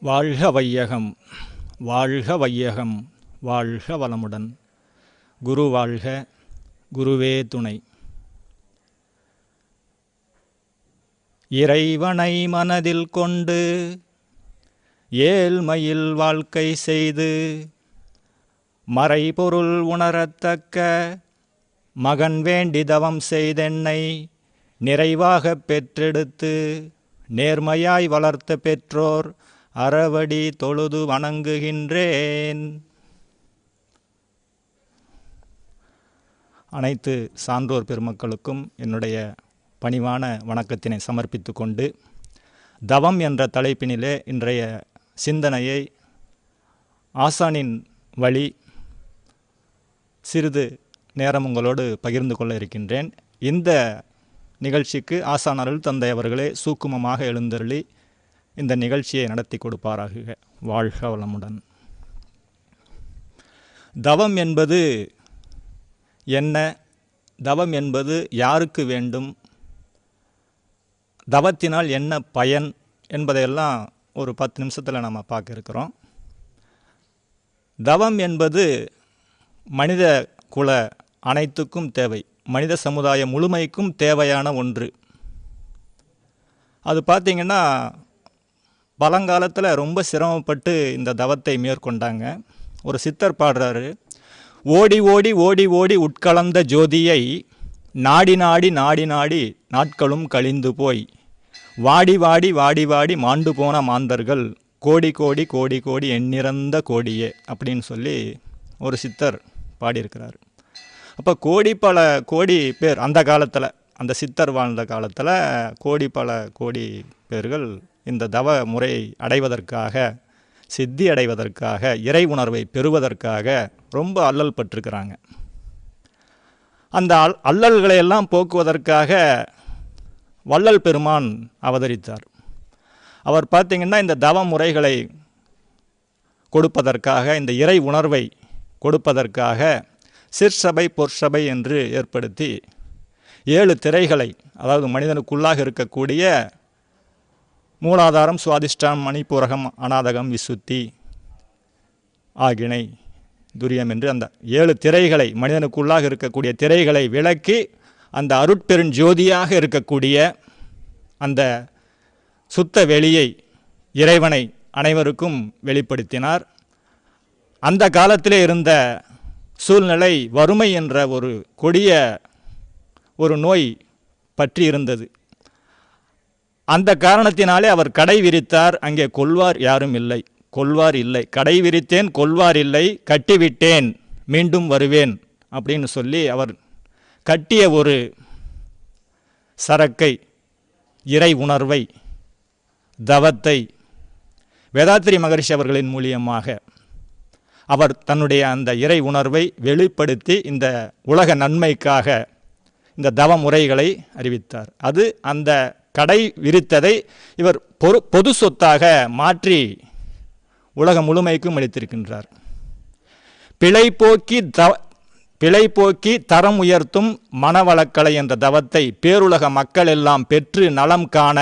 வாழ்க வையகம் வாழ்க வையகம் வாழ்க வளமுடன். குரு வாழ்க குருவே துணை. இறைவனை மனதில் கொண்டு ஏழ்மையில் வாழ்க்கை செய்து மறைபொருள் உணரத்தக்க மகன் வேண்டி தவம் செய்தென்னை நிறைவாகப் பெற்றெடுத்து நேர்மையாய் வளர்த்த பெற்றோர் அறவடி தொழுது வணங்குகின்றேன். அனைத்து சான்றோர் பெருமக்களுக்கும் என்னுடைய பணிவான வணக்கத்தினை சமர்ப்பித்து கொண்டு தவம் என்ற தலைப்பினிலே இன்றைய சிந்தனையை ஆசானின் வழி சிறிது நேரம் உங்களோடு பகிர்ந்து கொள்ள இருக்கின்றேன். இந்த நிகழ்ச்சிக்கு ஆசான் அருள் தந்தை அவர்களே சூக்குமமாக எழுந்தருளி இந்த நிகழ்ச்சியை நடத்தி கொடுப்பாராக. வாழ்க வளமுடன். தவம் என்பது என்ன? தவம் என்பது யாருக்கு வேண்டும்? தவத்தினால் என்ன பயன் என்பதையெல்லாம் ஒரு பத்து நிமிஷத்தில் நம்ம பார்க்க இருக்கிறோம். தவம் என்பது மனித குல அனைத்துக்கும் தேவை. மனித சமுதாயம் முழுமைக்கும் தேவையான ஒன்று. அது பார்த்திங்கன்னா பழங்காலத்தில் ரொம்ப சிரமப்பட்டு இந்த தவத்தை மேற்கொண்டாங்க. ஒரு சித்தர் பாடுறாரு ஓடி ஓடி ஓடி ஓடி உட்கலந்த ஜோதியை நாடி நாடி நாடி நாடி நாட்களும் கழிந்து போய். வாடி வாடி வாடி வாடி மாண்டு போன மாந்தர்கள் கோடி கோடி கோடி கோடி எண்ணிறந்த கோடியே அப்படின்னு சொல்லி ஒரு சித்தர் பாடியிருக்கிறார். அப்போ கோடி பல கோடி பேர் அந்த காலத்தில் அந்த சித்தர் வாழ்ந்த காலத்தில் கோடி பல கோடி பேர்கள் இந்த தவ முறை அடைவதற்காக சித்தி அடைவதற்காக இறை உணர்வை பெறுவதற்காக ரொம்ப அல்லல் பட்டிருக்கிறாங்க. அந்த அல் அல்லல்களையெல்லாம் போக்குவதற்காக வள்ளல் பெருமான் அவதரித்தார். அவர் பார்த்திங்கன்னா இந்த தவ முறைகளை கொடுப்பதற்காக இந்த இறை உணர்வை கொடுப்பதற்காக சிற்சபை பொற்சபை என்று ஏற்படுத்தி ஏழு திரைகளை அதாவது மனிதனுக்குள்ளாக இருக்கக்கூடிய மூலாதாரம் சுவாதிஷ்டான் மணிப்பூரகம் அநாதகம் விசுத்தி ஆகினை துரியம் என்று அந்த ஏழு திரைகளை மனிதனுக்குள்ளாக இருக்கக்கூடிய திரைகளை விளக்கி அந்த அருட்பெருஞ்சோதியாக இருக்கக்கூடிய அந்த சுத்த வெளியை இறைவனை அனைவருக்கும் வெளிப்படுத்தினார். அந்த காலத்திலே இருந்த சூழ்நிலை வறுமை என்ற ஒரு கொடிய ஒரு நோய் பற்றி இருந்தது. அந்த காரணத்தினாலே அவர் கடை விரித்தார் அங்கே கொள்வார் யாரும் இல்லை. கொல்வார் இல்லை. கடை விரித்தேன் கொல்வார் இல்லை கட்டிவிட்டேன் மீண்டும் வருவேன் அப்படின்னு சொல்லி அவர் கட்டிய ஒரு சரக்கை இறை உணர்வை தவத்தை வேதாத்திரி மகரிஷி அவர்களின் மூலியமாக அவர் தன்னுடைய அந்த இறை உணர்வை வெளிப்படுத்தி இந்த உலக நன்மைக்காக இந்த தவ முறைகளை அறிவித்தார். அது அந்த கடை விரித்ததை இவர் பொரு பொது சொத்தாக மாற்றி உலகம் முழுமைக்கும் அளித்திருக்கின்றார். பிழை போக்கி தவ பிழை போக்கி தரம் உயர்த்தும் மனவளக்கலை என்ற தவத்தை பேருலக மக்கள் எல்லாம் பெற்று நலம் காண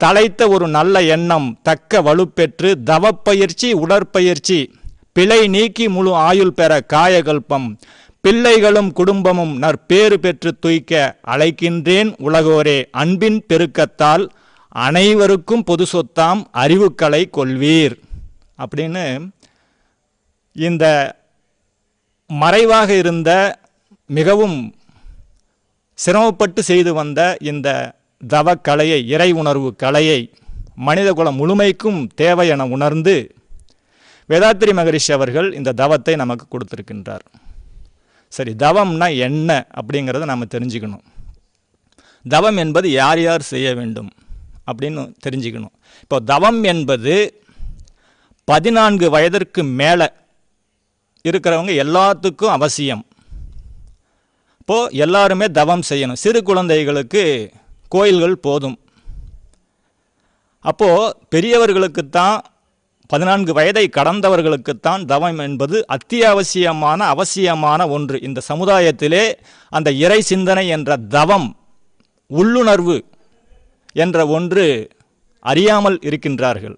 தலைத்த ஒரு நல்ல எண்ணம் தக்க வலுப்பெற்று தவப்பயிற்சி உடற்பயிற்சி பிழை நீக்கி முழு ஆயுள் பெற காயகல்பம். பிள்ளைகளும் குடும்பமும் நற்பேறு பெற்று துய்க்க அழைக்கின்றேன் உலகோரே அன்பின் பெருக்கத்தால் அனைவருக்கும் பொது சொத்தாம் அறிவுக்களை கொள்வீர். அப்படின்னு இந்த மறைவாக இருந்த மிகவும் சிரமப்பட்டு செய்து வந்த இந்த தவக்கலையை கலையை இறை உணர்வு கலையை மனிதகுலம் முழுமைக்கும் தேவை என உணர்ந்து வேதாத்திரி மகரிஷி அவர்கள் இந்த தவத்தை நமக்கு கொடுத்துருக்கின்றார். சரி தவம்னா என்ன அப்படிங்கிறத நம்ம தெரிஞ்சுக்கணும். தவம் என்பது யார் யார் செய்ய வேண்டும் அப்படின்னு தெரிஞ்சுக்கணும். இப்போ தவம் என்பது பதினான்கு வயதிற்கு மேலே இருக்கிறவங்க எல்லாத்துக்கும் அவசியம். இப்போது எல்லாருமே தவம் செய்யணும். சிறு குழந்தைகளுக்கு கோயில்கள் போதும். அப்போது பெரியவர்களுக்குத்தான் பதினான்கு வயதை கடந்தவர்களுக்குத்தான் தவம் என்பது அத்தியாவசியமான அவசியமான ஒன்று. இந்த சமுதாயத்திலே அந்த இறை சிந்தனை என்ற தவம் உள்ளுணர்வு என்ற ஒன்று அறியாமல் இருக்கின்றார்கள்.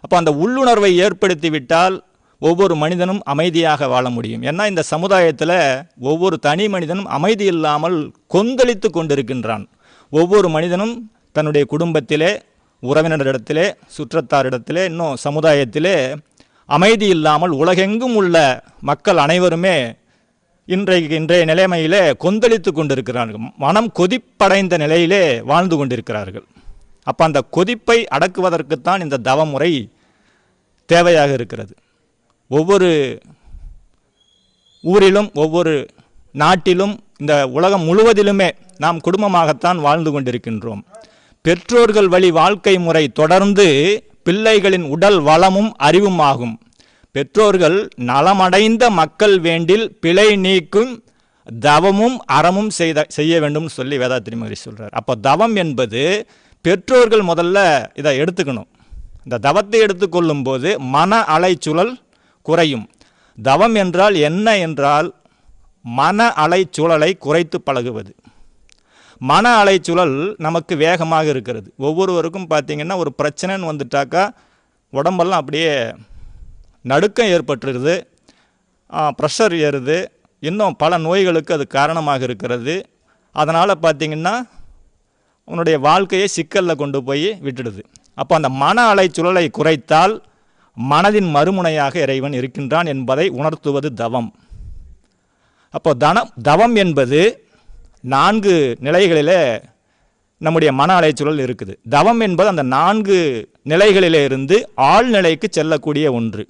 அப்போ அந்த உள்ளுணர்வை ஏற்படுத்திவிட்டால் ஒவ்வொரு மனிதனும் அமைதியாக வாழ முடியும். ஏன்னா இந்த சமுதாயத்தில் ஒவ்வொரு தனி மனிதனும் அமைதி இல்லாமல் கொந்தளித்து கொண்டிருக்கின்றான். ஒவ்வொரு மனிதனும் தன்னுடைய குடும்பத்திலே உறவினரிடத்திலே சுற்றத்தாரிடத்திலே இன்னும் சமுதாயத்திலே அமைதி இல்லாமல் உலகெங்கும் உள்ள மக்கள் அனைவருமே இன்றைக்கு இன்றைய நிலைமையிலே கொந்தளித்து கொண்டிருக்கிறார்கள். மனம் கொதிப்படைந்த நிலையிலே வாழ்ந்து கொண்டிருக்கிறார்கள். அப்போ அந்த கொதிப்பை அடக்குவதற்குத்தான் இந்த தவமுறை தேவையாக இருக்கிறது. ஒவ்வொரு ஊரிலும் ஒவ்வொரு நாட்டிலும் இந்த உலகம் முழுவதிலுமே நாம் குடும்பமாகத்தான் வாழ்ந்து கொண்டிருக்கின்றோம். பெற்றோர்கள் வழி வாழ்க்கை முறை தொடர்ந்து பிள்ளைகளின் உடல் வளமும் அறிவும் ஆகும் பெற்றோர்கள் நலமடைந்த மக்கள் வேண்டில் பிழை நீக்கும் தவமும் அறமும் செய்த செய்ய வேண்டும் சொல்லி வேதாத்திரி மகரிஷி சொல்கிறார் அப்போ தவம் என்பது பெற்றோர்கள் முதல்ல இதை எடுத்துக்கணும். இந்த தவத்தை எடுத்துக்கொள்ளும் போது மன அலைச்சுழல் குறையும். தவம் என்றால் என்ன என்றால் மன அலைச்சூழலை குறைத்து பழகுவது. மன அலைச்சுழல் நமக்கு வேகமாக இருக்கிறது. ஒவ்வொருவருக்கும் பார்த்தீங்கன்னா ஒரு பிரச்சனைன்னு வந்துட்டாக்கா உடம்பெல்லாம் அப்படியே நடுக்கம் ஏற்பட்டுருது. ப்ரெஷர் ஏறுது. இன்னும் பல நோய்களுக்கு அது காரணமாக இருக்கிறது. அதனால் பார்த்திங்கன்னா உன்னுடைய வாழ்க்கையை சிக்கலில் கொண்டு போய் விட்டுடுது. அப்போ அந்த மன அலைச்சுழலை குறைத்தால் மனதின் மறுமுனையாக இறைவன் இருக்கின்றான் என்பதை உணர்த்துவது தவம். அப்போ தனம் தவம் என்பது நான்கு நிலைகளில் நம்முடைய மன அலைச்சூழல் இருக்குது. தவம் என்பது அந்த நான்கு நிலைகளிலிருந்து ஆழ்நிலைக்கு செல்லக்கூடிய ஒன்று.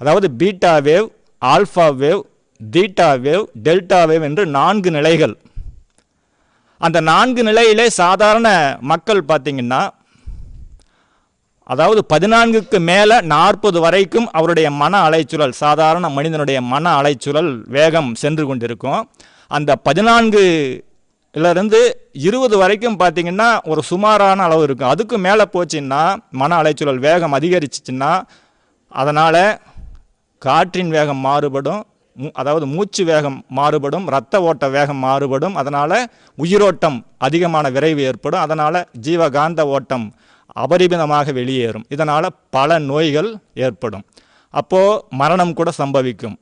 அதாவது beta wave alpha wave theta wave delta wave என்று நான்கு நிலைகள். அந்த நான்கு நிலையிலே சாதாரண மக்கள் பார்த்திங்கன்னா அதாவது பதினான்குக்கு மேலே நாற்பது வரைக்கும் அவருடைய மன அலைச்சுழல் சாதாரண மனிதனுடைய மன அலைச்சுழல் வேகம் சென்று கொண்டிருக்கும். அந்த பதினான்கு இருந்து இருபது வரைக்கும் பார்த்தீங்கன்னா ஒரு சுமாரான அளவு இருக்கும். அதுக்கு மேலே போச்சுன்னா மன அலைச்சூழல் வேகம் அதிகரிச்சிச்சின்னா அதனால் காற்றின் வேகம் மாறுபடும் மூ- அதாவது மூச்சு வேகம் மாறுபடும் இரத்த ஓட்ட வேகம் மாறுபடும் அதனால் உயிரோட்டம் அதிகமான விரைவு ஏற்படும் அதனால் ஜீவகாந்த ஓட்டம் அபரிமிதமாக வெளியேறும். இதனால் பல நோய்கள் ஏற்படும். அப்போது மரணம் கூட சம்பவிக்கும்.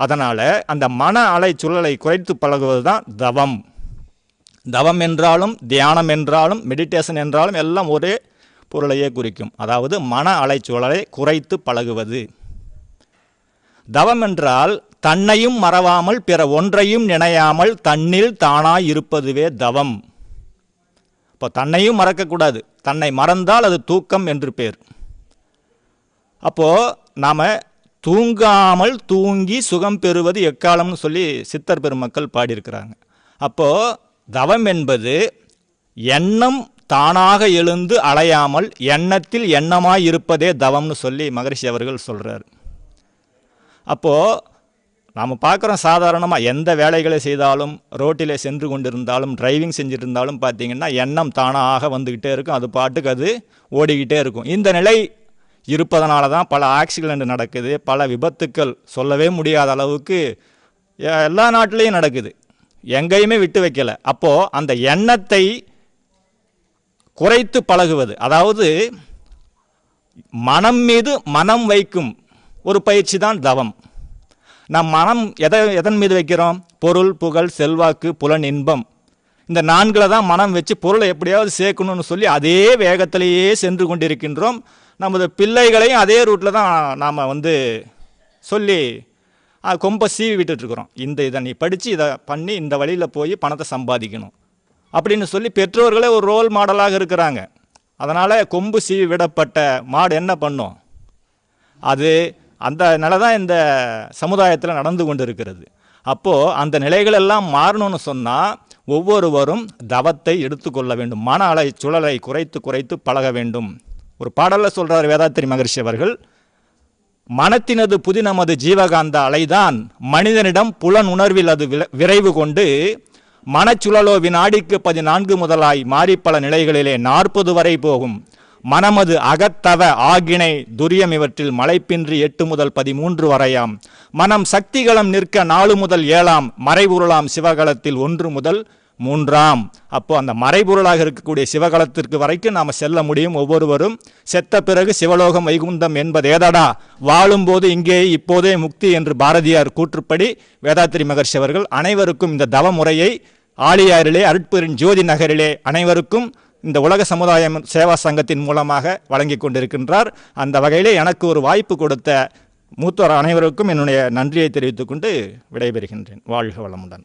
அதனால் அந்த மன அலை சுழலை குறைத்து பழகுவது தான் தவம். தவம் என்றாலும் தியானம் என்றாலும் மெடிடேஷன் என்றாலும் எல்லாம் ஒரே பொருளையே குறிக்கும். அதாவது மன அலைச்சூழலை குறைத்து பழகுவது. தவம் என்றால் தன்னையும் மறவாமல் பிற ஒன்றையும் நினையாமல் தன்னில் தானாய் இருப்பதுவே தவம். இப்போ தன்னையும் மறக்கக்கூடாது. தன்னை மறந்தால் அது தூக்கம் என்று பேர். அப்போது நாம் தூங்காமல் தூங்கி சுகம் பெறுவது எக்காலம்னு சொல்லி சித்தர் பெருமக்கள் பாடியிருக்கிறாங்க. அப்போது தவம் என்பது எண்ணம் தானாக எழுந்து அலையாமல் எண்ணத்தில் எண்ணமாய் இருப்பதே தவம்னு சொல்லி மகரிஷி அவர்கள் சொல்கிறார் அப்போது நாம் பார்க்குறோம் சாதாரணமாக எந்த வேலைகளை செய்தாலும் ரோட்டிலே சென்று கொண்டிருந்தாலும் டிரைவிங் செஞ்சுட்டு பார்த்தீங்கன்னா எண்ணம் தானாக வந்துக்கிட்டே இருக்கும். அது பாட்டுக்கு அது ஓடிக்கிட்டே இருக்கும். இந்த நிலை இருப்பதனால தான் பல ஆக்சிடென்ட் நடக்குது பல விபத்துக்கள் சொல்லவே முடியாத அளவுக்கு எல்லா நாட்டிலையும் நடக்குது. எங்கேயுமே விட்டு வைக்கலை. அப்போது அந்த எண்ணத்தை குறைத்து பழகுவது அதாவது மனம் மீது மனம் வைக்கும் ஒரு பயிற்சி தான் தவம். நம் மனம் எதை எதன் மீது வைக்கிறோம்? பொருள் புகழ் செல்வாக்கு புலன் இன்பம். இந்த நான்கில் தான் மனம் வச்சு பொருளை எப்படியாவது சேர்க்கணும்னு சொல்லி அதே வேகத்திலேயே சென்று கொண்டிருக்கின்றோம். நமது பிள்ளைகளையும் அதே ரூட்டில் தான் நாம் வந்து சொல்லி கொம்ப சீவி விட்டுட்ருக்குறோம் இந்த இதை நீ படித்து இதை பண்ணி இந்த வழியில் போய் பணத்தை சம்பாதிக்கணும். அப்படின்னு சொல்லி பெற்றோர்களே ஒரு ரோல் மாடலாக இருக்கிறாங்க. அதனால் கொம்பு சீவி விடப்பட்ட மாடு என்ன பண்ணும்? அது அந்த நிலை தான் இந்த சமுதாயத்தில் நடந்து கொண்டு இருக்கிறது அப்போது அந்த நிலைகளெல்லாம் மாறணும்னு சொன்னால் ஒவ்வொருவரும் தவத்தை எடுத்துக்கொள்ள வேண்டும். மன அலை சுழலை குறைத்து குறைத்து பழக வேண்டும். ஒரு பாடலில் சொல்கிறார் வேதாத்திரி மகர்ஷி அவர்கள் மனத்தினது புதினமது ஜீவகாந்த அலைதான் மனிதனிடம் புலன் உணர்வில் அது விரைவு கொண்டு மனச்சுழலோ வினாடிக்கு பதினான்கு முதலாய் மாறி பல நிலைகளிலே நாற்பது வரை போகும். மனமது அகத்தவ ஆகினை துரியம் இவற்றில் மலைப்பின்றி எட்டு முதல் பதிமூன்று வரையாம். மனம் சக்திகளம் நிற்க நாலு முதல் ஏழாம் மறைவுருளாம் சிவகலத்தில் ஒன்று முதல் மூன்றாம். அப்போ அந்த மறைபொருளாக இருக்கக்கூடிய சிவகலத்திற்கு வரைக்கும் நாம் செல்ல முடியும் ஒவ்வொருவரும். செத்த பிறகு சிவலோகம் வைகுந்தம் என்பது ஏதடா? வாழும்போது இங்கே இப்போதே முக்தி என்று பாரதியார் கூற்றுப்படி வேதாத்திரி மகர்ஷி அவர்கள் அனைவருக்கும் இந்த தவ முறையை ஆழியாரிலே அருட்பெரின் ஜோதி நகரிலே அனைவருக்கும் இந்த உலக சமுதாயம் சேவா சங்கத்தின் மூலமாக வழங்கி கொண்டிருக்கின்றார். அந்த வகையிலே எனக்கு ஒரு வாய்ப்பு கொடுத்த மூத்தோர் அனைவருக்கும் என்னுடைய நன்றியை தெரிவித்துக்கொண்டு விடைபெறுகின்றேன். வாழ்க வளமுடன்.